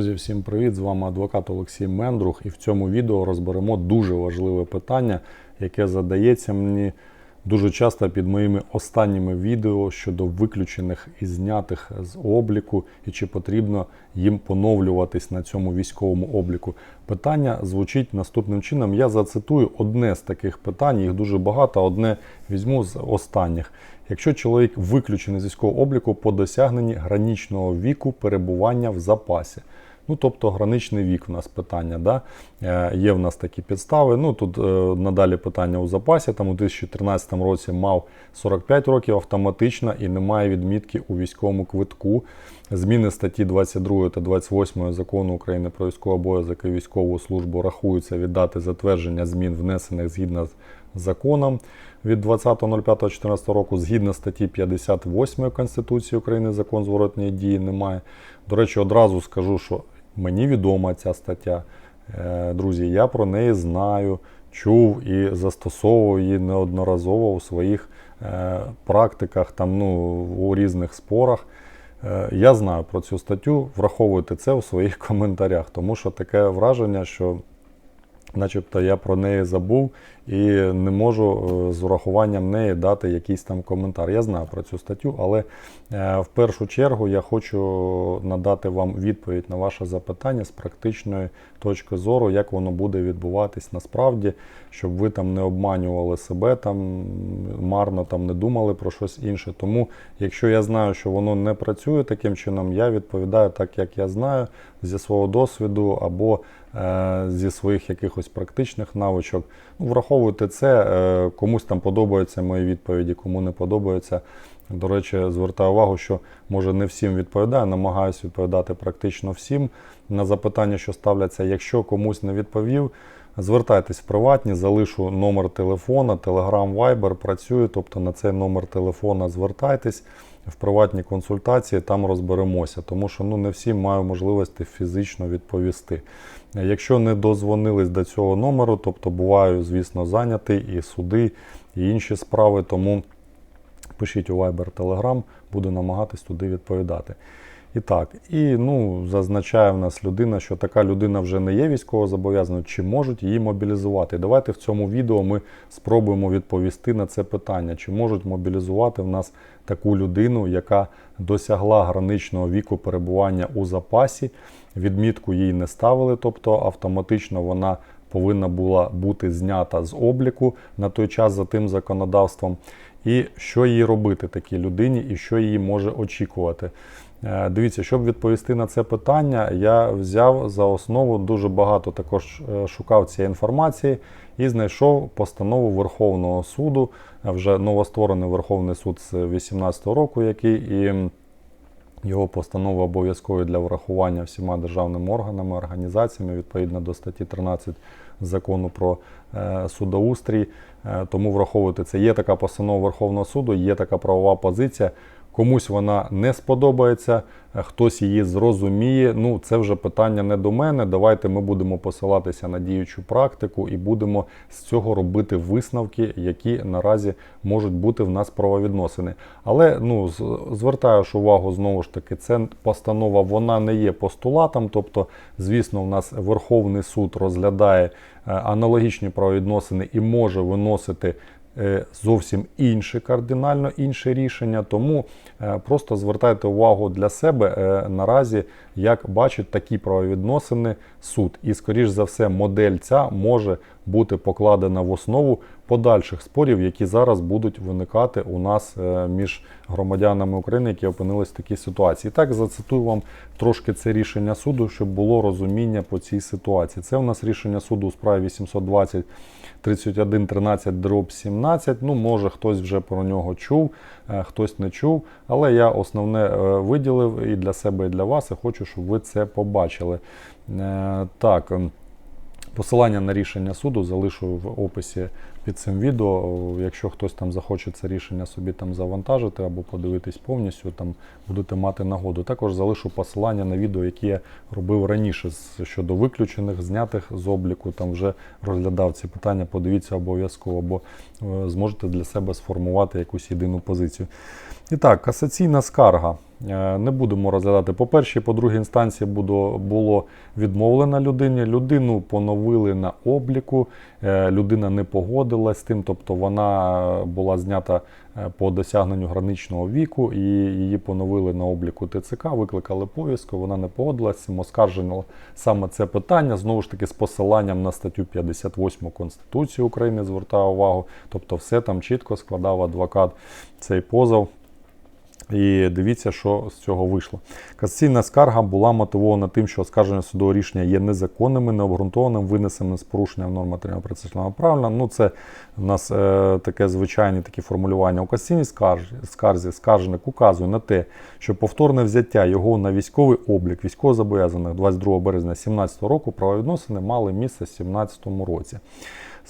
Друзі, всім привіт! З вами адвокат Олексій Мендрух, і в цьому відео розберемо дуже важливе питання, яке задається мені дуже часто під моїми останніми відео щодо виключених і знятих з обліку, і чи потрібно їм поновлюватись на цьому військовому обліку. Питання звучить наступним чином. Я зацитую одне з таких питань, їх дуже багато, одне візьму з останніх. Якщо чоловік виключений з військового обліку по досягненні гранічного віку перебування в запасі. Ну, тобто граничний вік у нас питання. Да? Е, є в нас такі підстави. Ну, Тут е, надалі питання у запасі. Там у 2013 році мав 45 років автоматично і немає відмітки у військовому квитку. Зміни статті 22 та 28 закону України про військовий обов'язок і військову службу рахуються від дати затвердження змін, внесених згідно з законом від 20.05.14 року, згідно статті 58 Конституції України, закон зворотної дії немає. До речі, одразу скажу, що мені відома ця стаття. Е, Друзі, я про неї знаю, чув і застосовував її неодноразово у своїх е, практиках, там, ну, у різних спорах. Е, Я знаю про цю статтю, враховуйте це у своїх коментарях, тому що таке враження, що начебто я про неї забув і не можу е, з урахуванням неї дати якийсь там коментар. Я знаю про цю статтю, але е, в першу чергу я хочу надати вам відповідь на ваше запитання з практичної точки зору, як воно буде відбуватись насправді, щоб ви там не обманювали себе, там марно там не думали про щось інше. Тому, якщо я знаю, що воно не працює таким чином, я відповідаю так, як я знаю, зі свого досвіду або е, зі своїх якихось практичних навичок. Враховуйте це, е, комусь там подобаються мої відповіді, кому не подобаються. До речі, звертаю увагу, що може не всім відповідаю, намагаюся відповідати практично всім на запитання, що ставляться. Якщо комусь не відповів, звертайтесь в приватні, залишу номер телефона, Telegram, Viber працює, тобто на цей номер телефона звертайтесь в приватні консультації, там розберемося, тому що ну, не всі мають можливості фізично відповісти. Якщо не дозвонились до цього номеру, тобто буваю, звісно, зайнятий і суди, і інші справи, тому пишіть у Viber Telegram, буду намагатись туди відповідати. І так, і ну, зазначає в нас людина, що така людина вже не є військовозобов'язаною, чи можуть її мобілізувати. Давайте в цьому відео ми спробуємо відповісти на це питання, чи можуть мобілізувати в нас таку людину, яка досягла граничного віку перебування у запасі. Відмітку їй не ставили, тобто автоматично вона повинна була бути знята з обліку на той час за тим законодавством. І що їй робити такій людині, і що її може очікувати. Е, Дивіться, щоб відповісти на це питання, я взяв за основу дуже багато також е, шукав цієї інформації і знайшов постанову Верховного суду, е, вже новостворений Верховний суд з 2018 року, який і його постанова обов'язкові для врахування всіма державними органами, організаціями відповідно до статті 13 закону про судоустрій. Тому враховувати це. Є така постанова Верховного суду, є така правова позиція. Комусь вона не сподобається, е, хтось її зрозуміє. Ну, це вже питання не до мене. Давайте ми будемо посилатися на діючу практику і будемо з цього робити висновки, які наразі можуть бути в нас правовідносини. Але ну, з- звертаю ж увагу знову ж таки, це постанова вона не є постулатом. Тобто, звісно, в нас Верховний суд розглядає е, аналогічні правовідносини і може виносити зовсім інше, кардинально інше рішення. Тому е, просто звертайте увагу для себе е, наразі, як бачить такі правовідносини суд. І, скоріш за все, модель ця може бути покладена в основу подальших спорів, які зараз будуть виникати у нас е, між громадянами України, які опинились в такій ситуації. Так зацитую вам трошки це рішення суду, щоб було розуміння по цій ситуації. Це у нас рішення суду у справі 820 31 13 дроб 17. Ну, може, хтось вже про нього чув, е, хтось не чув. Але я основне е, виділив і для себе, і для вас, і хочу, щоб ви це побачили. Е, Так. Посилання на рішення суду залишу в описі під цим відео. Якщо хтось там захоче це рішення собі там завантажити або подивитись повністю, там будете мати нагоду. Також залишу посилання на відео, які я робив раніше щодо виключених, знятих з обліку. Там вже розглядав ці питання. Подивіться обов'язково, бо е, зможете для себе сформувати якусь єдину позицію. І так, касаційна скарга. Е, Не будемо розглядати по першій, по другій інстанції було, відмовлено людині. Людину поновили на обліку, е, людина не погодилась з тим, тобто вона була знята е, по досягненню граничного віку і її поновили на обліку ТЦК, викликали повістку, вона не погодилась, оскаржено саме це питання. Знову ж таки, з посиланням на статтю 58 Конституції України звертаю увагу. Тобто, все там чітко складав адвокат цей позов. І дивіться, що з цього вийшло. Касаційна скарга була мотивована тим, що оскарження судового рішення є незаконним, необґрунтованим, винесеним з порушенням норм матеріального процесуального правила. Ну, це у нас е, таке звичайні такі формулювання. У касаційній скарзі, скарзі скаржник указує на те, що повторне взяття його на військовий облік військовозобов'язаних 22 березня 2017 року правовідносини мали місце в 2017 році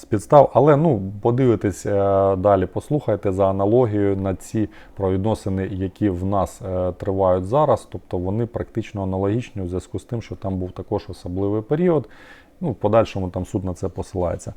з підстав. Але ну, подивитесь е, далі, послухайте за аналогією на ці правовідносини, які в нас е, тривають зараз. Тобто вони практично аналогічні у зв'язку з тим, що там був також особливий період. Ну, в подальшому там суд на це посилається.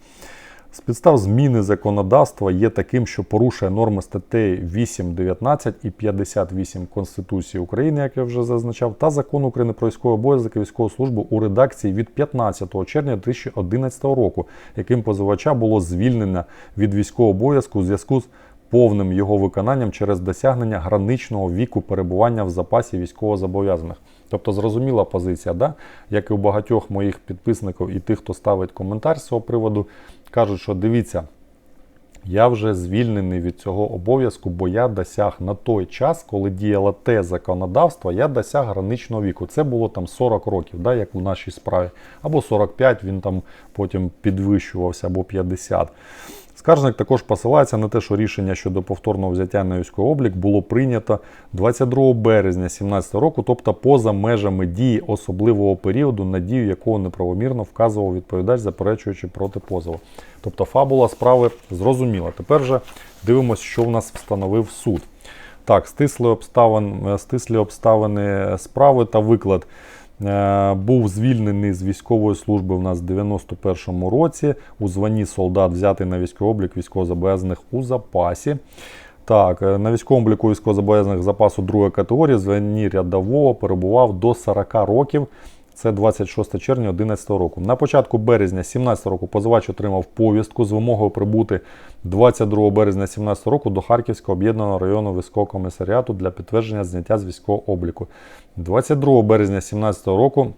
З підстав зміни законодавства є таким, що порушує норми статей 8, 19 і 58 Конституції України, як я вже зазначав, та закону України про військовий обов'язок і військову службу у редакції від 15 червня 2011 року, яким позивача було звільнено від військового обов'язку у зв'язку з повним його виконанням через досягнення граничного віку перебування в запасі військовозобов'язаних. Тобто зрозуміла позиція, да? як і у багатьох моїх підписників і тих, хто ставить коментар з цього приводу, кажуть, що дивіться, я вже звільнений від цього обов'язку, бо я досяг на той час, коли діяло те законодавство, я досяг граничного віку. Це було там 40 років, да, як у нашій справі, або 45, він там потім підвищувався, або 50. Скаржник також посилається на те, що рішення щодо повторного взяття на військовий облік було прийнято 22 березня 2017 року, тобто поза межами дії особливого періоду, на дію якого неправомірно вказував відповідач, заперечуючи проти позову. Тобто фабула справи зрозуміла. Тепер же дивимося, що в нас встановив суд. Так, стисли обставин, стислі обставини справи та виклад. Е, Був звільнений з військової служби в нас в 91-му році. У званні солдат взятий на військовий облік військовозобов'язаних у запасі. Так, е, на військовому обліку військовозобов'язаних запасу другої категорії званні рядового перебував до 40 років. Це 26 червня 2011 року. На початку березня 2017 року позивач отримав повістку з вимогою прибути 22 березня 2017 року до Харківського об'єднаного району військового комісаріату для підтвердження зняття з військового обліку. 22 березня 2017 року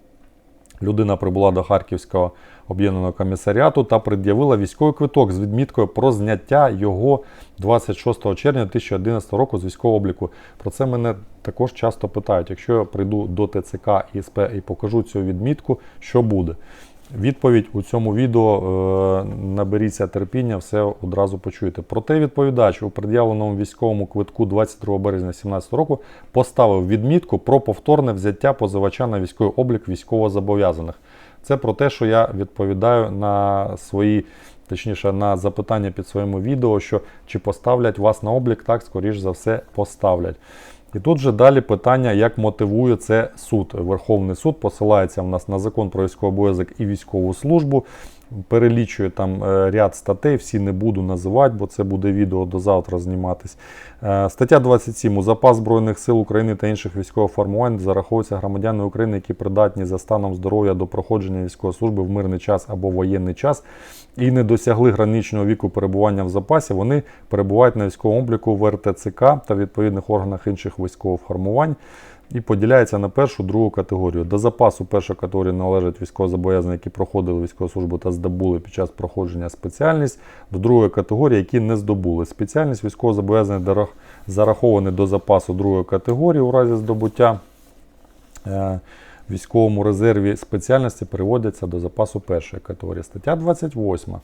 людина прибула до Харківського об'єднаного комісаріату та пред'явила військовий квиток з відміткою про зняття його 26 червня 2011 року з військового обліку. Про це мене також часто питають. Якщо я прийду до ТЦК і СП і покажу цю відмітку, що буде? Відповідь у цьому відео е, наберіться терпіння, все одразу почуєте. Проте відповідач у пред'явленому військовому квитку 22 березня 2017 року поставив відмітку про повторне взяття позивача на військовий облік військовозобов'язаних. Це про те, що я відповідаю на свої, точніше, на запитання під своєму відео, що чи поставлять вас на облік, так, скоріш за все, поставлять. І тут же далі питання, як мотивує це суд. Верховний суд посилається в нас на закон про військовий обов'язок і військову службу. Перелічує там е, ряд статей, всі не буду називати, бо це буде відео до завтра зніматись. Е, Стаття 27. У запас Збройних сил України та інших військових формувань зараховуються громадяни України, які придатні за станом здоров'я до проходження військової служби в мирний час або воєнний час і не досягли граничного віку перебування в запасі. Вони перебувають на військовому обліку в РТЦК та відповідних органах інших військових формувань і поділяється на першу другу категорію. До запасу першої категорії належать військовозобов'язані, які проходили військову службу та здобули під час проходження спеціальність. До другої категорії, які не здобули спеціальність, військовозобов'язані зараховані до запасу другої категорії у разі здобуття. Е, військовому резерві спеціальності переводяться до запасу першої категорії. Стаття 28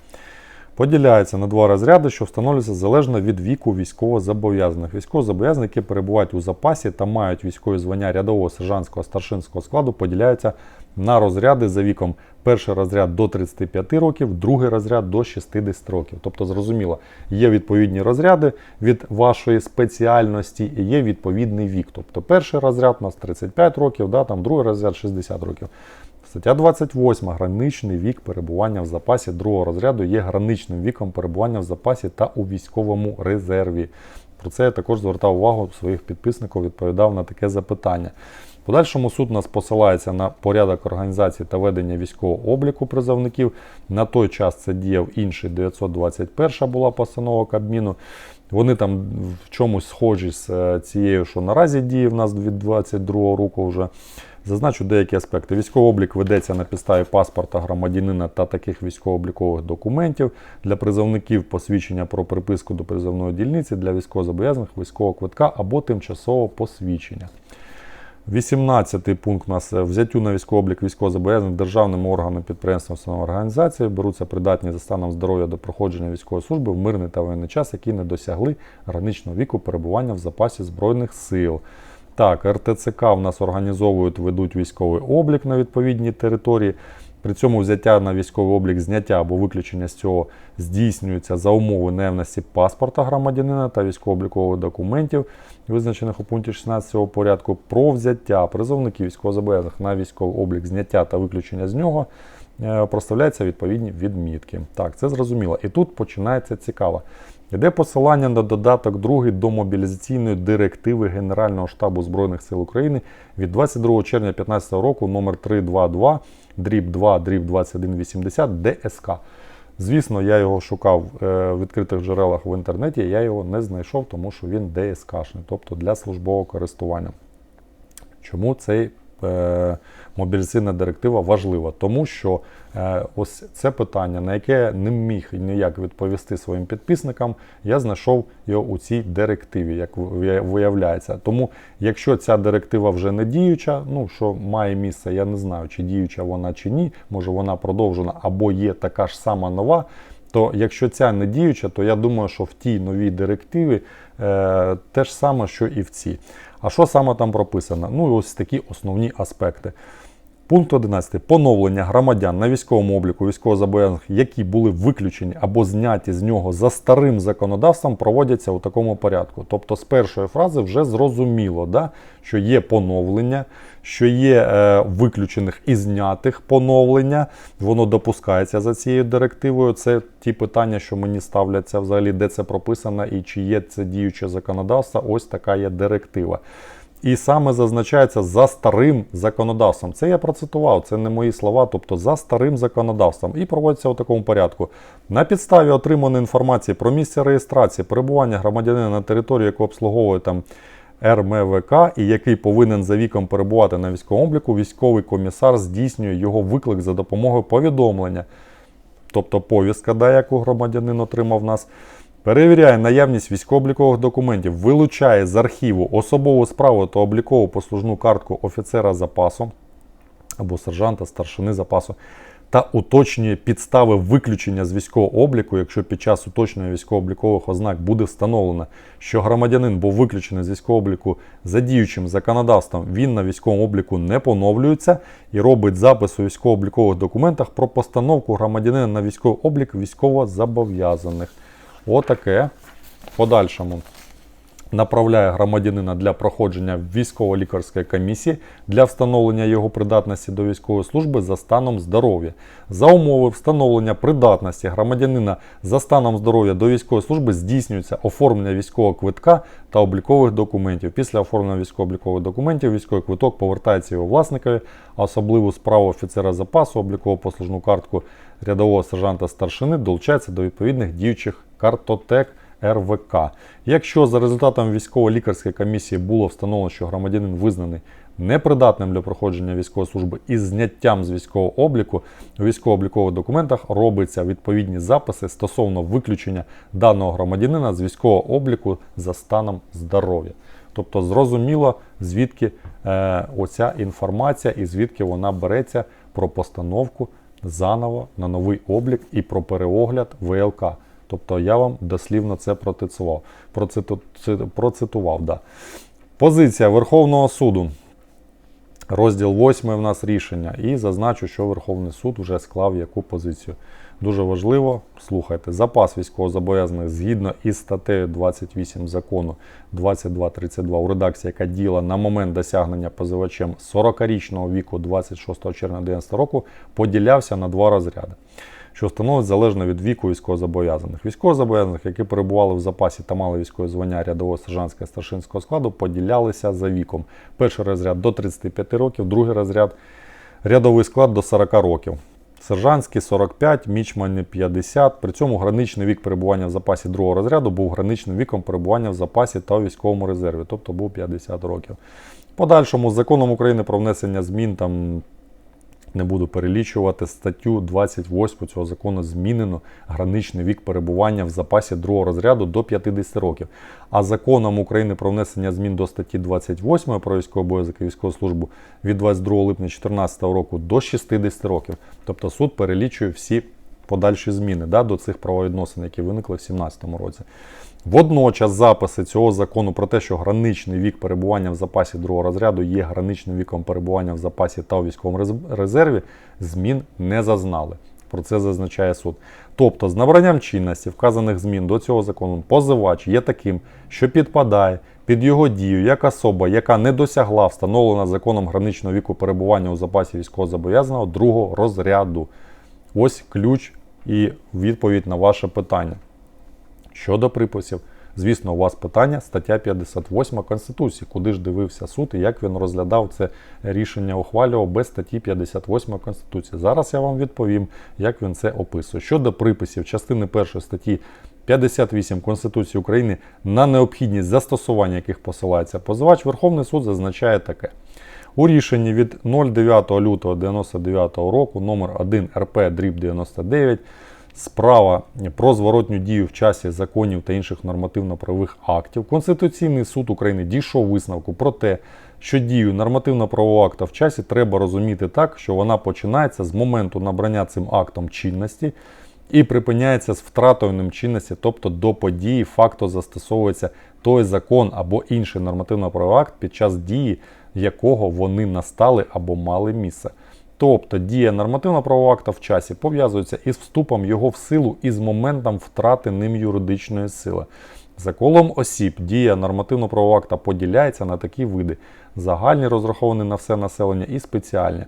поділяється на два розряди, що встановлюються залежно від віку військовозобов'язаних. Військовозобов'язані, які перебувають у запасі та мають військові звання рядового сержантського старшинського складу, поділяються на розряди за віком. Перший розряд до 35 років, другий розряд до 60 років. Тобто, зрозуміло, є відповідні розряди від вашої спеціальності і є відповідний вік. Тобто перший розряд у нас 35 років, да, там другий розряд 60 років. Стаття 28. Граничний вік перебування в запасі другого розряду є граничним віком перебування в запасі та у військовому резерві. Про це я також звертав увагу своїх підписників, відповідав на таке запитання. В подальшому суд нас посилається на порядок організації та ведення військового обліку призовників. На той час це діяв інший 921 була постанова Кабміну. Вони там в чомусь схожі з е, цією, що наразі діє в нас від 22 року вже. Зазначу деякі аспекти. Військовий облік ведеться на підставі паспорта громадянина та таких військово-облікових документів для призовників посвідчення про приписку до призовної дільниці для військовозобов'язаних військового квитка або тимчасового посвідчення. 18 пункт у нас е, взяттю на військовий облік військовозобов'язаних державними органами підприємства установ організації беруться придатні за станом здоров'я до проходження військової служби в мирний та воєнний час, які не досягли граничного віку перебування в запасі збройних сил. Так, РТЦК в нас організовують, ведуть військовий облік на відповідній території. При цьому взяття на військовий облік, зняття або виключення з цього здійснюється за умови наявності паспорта громадянина та військово-облікових документів, визначених у пункті 16 цього порядку, про взяття призовників військовозобов'язаних на військовий облік, зняття та виключення з нього е, проставляються відповідні відмітки. Так, це зрозуміло. І тут починається цікаво. Йде посилання на додаток 2 до мобілізаційної директиви Генерального штабу Збройних сил України від 22 червня 2015 року номер 322 дріб 2 дріб 2180 ДСК. Звісно, я його шукав е, в відкритих джерелах в інтернеті, я його не знайшов, тому що він ДСКшний, тобто для службового користування. Чому цей мобілізаційна директива важлива? Тому що е, ось це питання, на яке не міг ніяк відповісти своїм підписникам, я знайшов його у цій директиві, як виявляється. Тому, якщо ця директива вже не діюча, ну що має місце, я не знаю, чи діюча вона чи ні, може вона продовжена або є така ж сама нова. То якщо ця не діюча, то я думаю, що в тій новій директиві е, те ж саме, що і в цій. А що саме там прописано? Ну, ось такі основні аспекти. Пункт 11. Поновлення громадян на військовому обліку військовозобов'язаних, які були виключені або зняті з нього за старим законодавством, проводяться у такому порядку. Тобто з першої фрази вже зрозуміло, да, що є поновлення, що є е, виключених і знятих поновлення, воно допускається за цією директивою. Це ті питання, що мені ставляться взагалі, де це прописано і чи є це діюче законодавство. Ось така є директива. І саме зазначається за старим законодавством. Це я процитував, це не мої слова, тобто за старим законодавством. І проводиться у такому порядку. На підставі отриманої інформації про місце реєстрації, перебування громадянина на території, яку обслуговує там РМВК, і який повинен за віком перебувати на військовому обліку, військовий комісар здійснює його виклик за допомогою повідомлення. Тобто повістка, да, яку громадянин отримав нас. Перевіряє наявність військово-облікових документів, вилучає з архіву особову справу та облікову послужну картку офіцера запасу або сержанта, старшини запасу та уточнює підстави виключення з військового обліку, якщо під час уточнення військово-облікових ознак буде встановлено, що громадянин був виключений з військового обліку за діючим законодавством, він на військовому обліку не поновлюється і робить запис у військово-облікових документах про постановку громадянина на військовий облік військово-зобов'язаних. Отаке. В подальшому направляє громадянина для проходження військово-лікарської комісії для встановлення його придатності до військової служби за станом здоров'я. За умови встановлення придатності громадянина за станом здоров'я до військової служби здійснюється оформлення військового квитка та облікових документів. Після оформлення військово-облікових документів військовий квиток повертається його власникові, а особливу справу офіцера запасу, облікову послужну картку рядового сержанта старшини долучається до відповідних діючих картотек. РВК. Якщо за результатом військово-лікарської комісії було встановлено, що громадянин визнаний непридатним для проходження військової служби із зняттям з військового обліку, у військово-облікових документах робиться відповідні записи стосовно виключення даного громадянина з військового обліку за станом здоров'я. Тобто зрозуміло, звідки е, оця інформація і звідки вона береться про постановку заново на новий облік і про переогляд ВЛК. Тобто я вам дослівно це протицував, проциту, процитував. Да. Позиція Верховного суду. Розділ 8 в нас рішення. І зазначу, що Верховний суд вже склав яку позицію. Дуже важливо, слухайте, запас військовозобов'язаних згідно із статтею 28 закону 2232 у редакції, яка діяла на момент досягнення позивачем 40-річного віку 26 червня 2011 року, поділявся на два розряди. Що встановлюють залежно від віку військовозобов'язаних. Військовозобов'язаних, які перебували в запасі та мали військове звання рядового сержантського старшинського складу, поділялися за віком. Перший розряд до 35 років, другий розряд рядовий склад до 40 років. Сержантський 45, мічмані 50. При цьому граничний вік перебування в запасі другого розряду був граничним віком перебування в запасі та у військовому резерві, тобто був 50 років. Подальшому з законом України про внесення змін там не буду перелічувати статтю 28 цього закону змінено граничний вік перебування в запасі другого розряду до 50 років. А законом України про внесення змін до статті 28 про військовий обов'язок і військову службу від 22 липня 2014 року до 60 років. Тобто суд перелічує всі подальші зміни да, до цих правовідносин, які виникли в 2017 році. Водночас записи цього закону про те, що граничний вік перебування в запасі другого розряду є граничним віком перебування в запасі та у військовому резерві, змін не зазнали. Про це зазначає суд. Тобто, з набранням чинності вказаних змін до цього закону позивач є таким, що підпадає під його дію як особа, яка не досягла встановлена законом граничного віку перебування у запасі військовозобов'язаного другого розряду. Ось ключ і відповідь на ваше питання. Щодо приписів, звісно, у вас питання стаття 58 Конституції, куди ж дивився суд і як він розглядав це рішення, ухвалював без статті 58 Конституції. Зараз я вам відповім, як він це описує. Щодо приписів частини 1 статті 58 Конституції України, на необхідність застосування яких посилається позивач, Верховний суд зазначає таке. У рішенні від 09 лютого 99 року номер 1 РП дріб 99 справа про зворотню дію в часі законів та інших нормативно-правових актів, Конституційний суд України дійшов висновку про те, що дію нормативно-правового акта в часі треба розуміти так, що вона починається з моменту набрання цим актом чинності і припиняється з втратою ним чинності, тобто до події факту застосовується той закон або інший нормативно-правовий акт, під час дії якого вони настали або мали місце. Тобто дія нормативно-правового акта в часі пов'язується із вступом його в силу і з моментом втрати ним юридичної сили. За колом осіб дія нормативно-правового акта поділяється на такі види: загальні розраховані на все населення і спеціальні.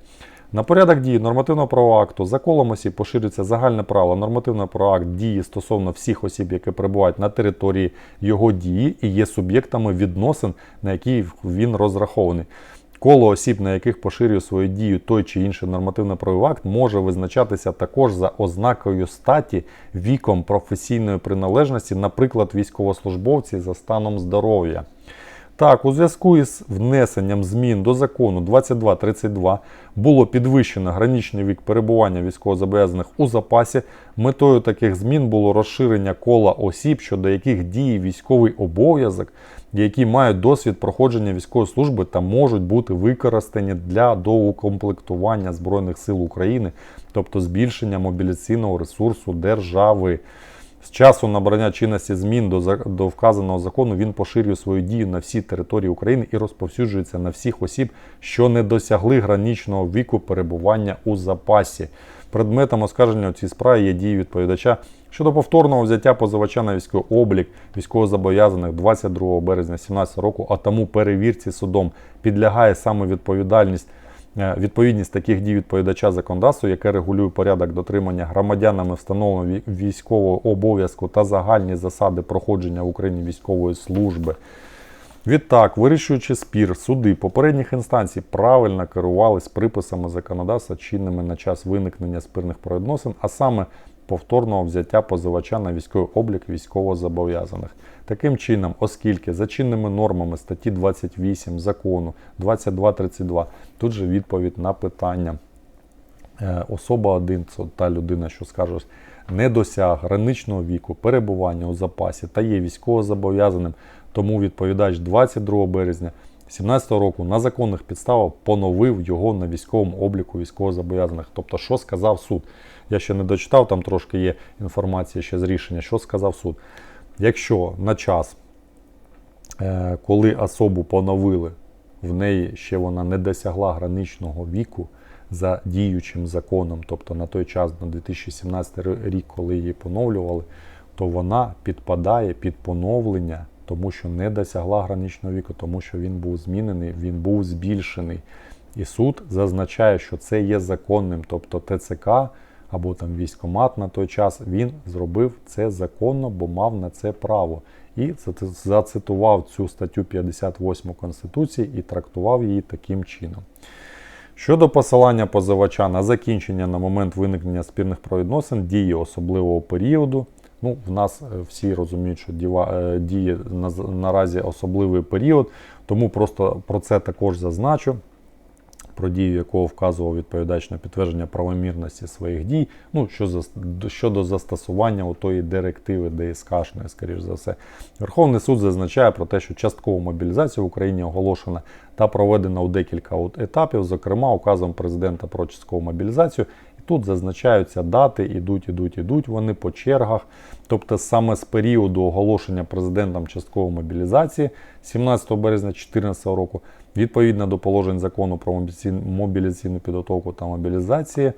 На порядок дії нормативного правового акту за колом осіб поширюється загальне право нормативного правового акт дії стосовно всіх осіб, які перебувають на території його дії і є суб'єктами відносин, на які він розрахований. Коло осіб, на яких поширює свою дію той чи інший нормативно-правовий акт, може визначатися також за ознакою статі, віком професійної приналежності, наприклад, військовослужбовці за станом здоров'я. Так, у зв'язку із внесенням змін до закону 2232 було підвищено граничний вік перебування військовозобов'язаних у запасі. Метою таких змін було розширення кола осіб, щодо яких діє військовий обов'язок, які мають досвід проходження військової служби та можуть бути використані для доукомплектування Збройних сил України, тобто збільшення мобіляційного ресурсу держави. Часу набрання чинності змін до, до вказаного закону він поширює свою дію на всі території України і розповсюджується на всіх осіб, що не досягли граничного віку перебування у запасі. Предметом оскарження у цій справі є дії відповідача щодо повторного взяття позивача на військовий облік військовозобов'язаних 22 березня 2017 року, а тому перевірці судом підлягає саме відповідальність Відповідність таких дій відповідача законодавству, яке регулює порядок дотримання громадянами встановленого військового обов'язку та загальні засади проходження в Україні військової служби. Відтак, вирішуючи спір, суди попередніх інстанцій правильно керувались приписами законодавства, чинними на час виникнення спірних правовідносин, а саме повторного взяття позивача на військовий облік військовозобов'язаних. Таким чином, оскільки за чинними нормами статті 28 закону 2232, тут же відповідь на питання. Е, Особа 1, це та людина, що скаже, не досяг граничного віку перебування у запасі та є військовозобов'язаним, тому відповідач 22 березня 2017 року на законних підставах поновив його на військовому обліку військовозобов'язаних. Тобто, що сказав суд? Я ще не дочитав, там трошки є інформація ще з рішення, що сказав суд. Якщо на час, е, коли особу поновили, в неї ще вона не досягла граничного віку за діючим законом, тобто на той час, на 2017 рік, коли її поновлювали, то вона підпадає під поновлення, тому що не досягла граничного віку, тому що він був змінений, він був збільшений. І суд зазначає, що це є законним, тобто ТЦК або там військомат на той час. Він зробив це законно, бо мав на це право. І зацитував цю статтю 58 Конституції і трактував її таким чином. Щодо посилання позивача на закінчення на момент виникнення спірних правовідносин дії особливого періоду. Ну, в нас е, всі розуміють, що діва, е, діє наразі особливий період, тому просто про це також зазначу. Про дію якого вказував відповідач на підтвердження правомірності своїх дій, ну що за щодо застосування отої директиви ДСКшної, скоріш за все, Верховний суд зазначає про те, що часткова мобілізація в Україні оголошена та проведена у декілька етапів, зокрема указом президента про часткову мобілізацію. Тут зазначаються дати, ідуть, ідуть, ідуть вони по чергах. Тобто саме з періоду оголошення президентом часткової мобілізації 17 березня 2014 року, відповідно до положень закону про мобілізаційну- підготовку та мобілізації,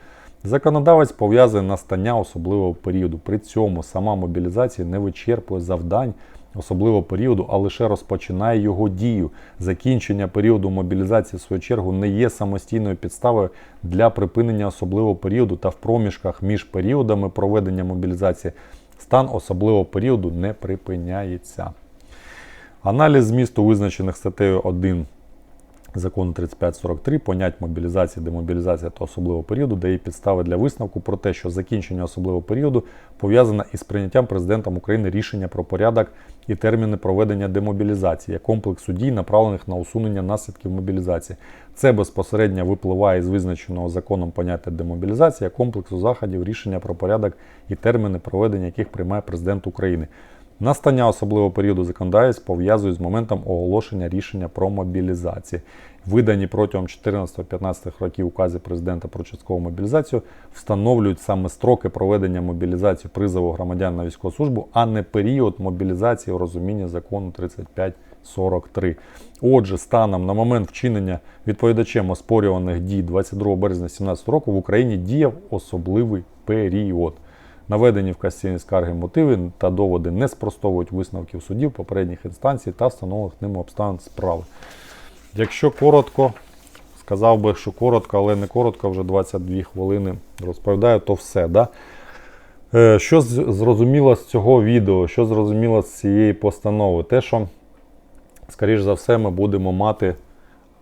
законодавець пов'язує настання особливого періоду. При цьому сама мобілізація не вичерпує завдань особливого періоду, а лише розпочинає його дію. Закінчення періоду мобілізації, в свою чергу, не є самостійною підставою для припинення особливого періоду та в проміжках між періодами проведення мобілізації стан особливого періоду не припиняється. Аналіз змісту визначених статтею 1 Закону 3543 понять мобілізації, демобілізації та особливого періоду дає підстави для висновку про те, що закінчення особливого періоду пов'язане із прийняттям президентом України рішення про порядок і терміни проведення демобілізації як комплексу дій, направлених на усунення наслідків мобілізації. Це безпосередньо випливає із визначеного законом поняття демобілізації комплексу заходів, рішення про порядок і терміни проведення яких приймає президент України. Настання особливого періоду законодавець пов'язує з моментом оголошення рішення про мобілізацію. Видані протягом 14-15 років укази президента про часткову мобілізацію встановлюють саме строки проведення мобілізації призову громадян на військову службу, а не період мобілізації у розумінні закону 3543. Отже, станом на момент вчинення відповідачем оспорюваних дій 22 березня 2017 року в Україні діяв особливий період. Наведені в касаційній скарги мотиви та доводи не спростовують висновків судів попередніх інстанцій та встановлених ними обставин справи. Якщо коротко, сказав би, що коротко, але не коротко, вже 22 хвилини розповідаю, то все. Да? Е, Що зрозуміло з цього відео, що зрозуміло з цієї постанови? Те, що, скоріш за все, ми будемо мати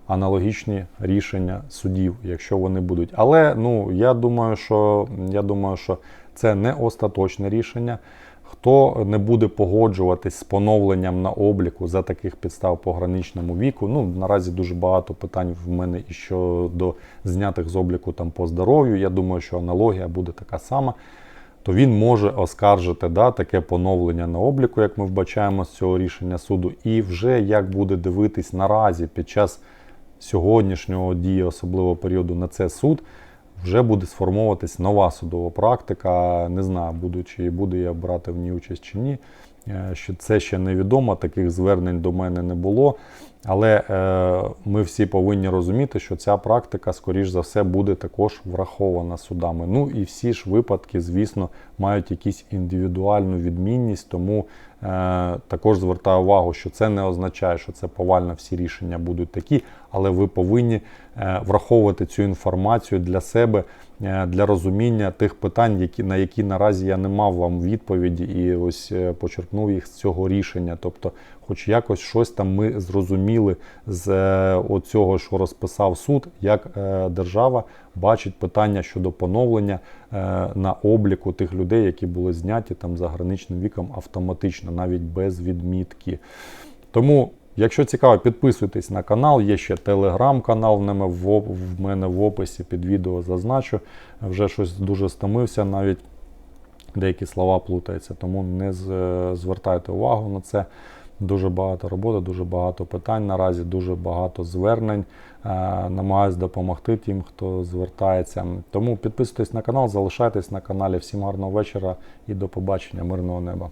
аналогічні рішення судів, якщо вони будуть. Але ну, я думаю, що, я думаю, що це не остаточне рішення. Хто не буде погоджуватись з поновленням на обліку за таких підстав по граничному віку, ну наразі дуже багато питань в мене і щодо знятих з обліку там по здоров'ю. Я думаю, що аналогія буде така сама. То він може оскаржити да, таке поновлення на обліку, як ми вбачаємо з цього рішення суду, і вже як буде дивитись наразі під час сьогоднішнього дії особливого періоду на це суд, вже буде сформовуватись нова судова практика. Не знаю, буду, чи буду я брати в ній участь чи ні. Е, Що це ще невідомо, таких звернень до мене не було. Але е, ми всі повинні розуміти, що ця практика, скоріш за все, буде також врахована судами. Ну і всі ж випадки, звісно, мають якусь індивідуальну відмінність, тому е, також звертаю увагу, що це не означає, що це повально всі рішення будуть такі, але ви повинні е, враховувати цю інформацію для себе, е, для розуміння тих питань, які, на які наразі я не мав вам відповіді, і ось е, почерпнув їх з цього рішення. Тобто, хоч якось щось там ми зрозуміли з оцього, що розписав суд, як держава бачить питання щодо поновлення на обліку тих людей, які були зняті там за граничним віком автоматично, навіть без відмітки. Тому, якщо цікаво, підписуйтесь на канал. Є ще телеграм-канал в мене в описі під відео зазначу. Вже щось дуже стомився навіть. Деякі слова плутаються, тому не звертайте увагу на це. Дуже багато роботи, дуже багато питань наразі, дуже багато звернень. Е, Намагаюсь допомогти тим, хто звертається. Тому підписуйтесь на канал, залишайтесь на каналі. Всім гарного вечора і до побачення, мирного неба.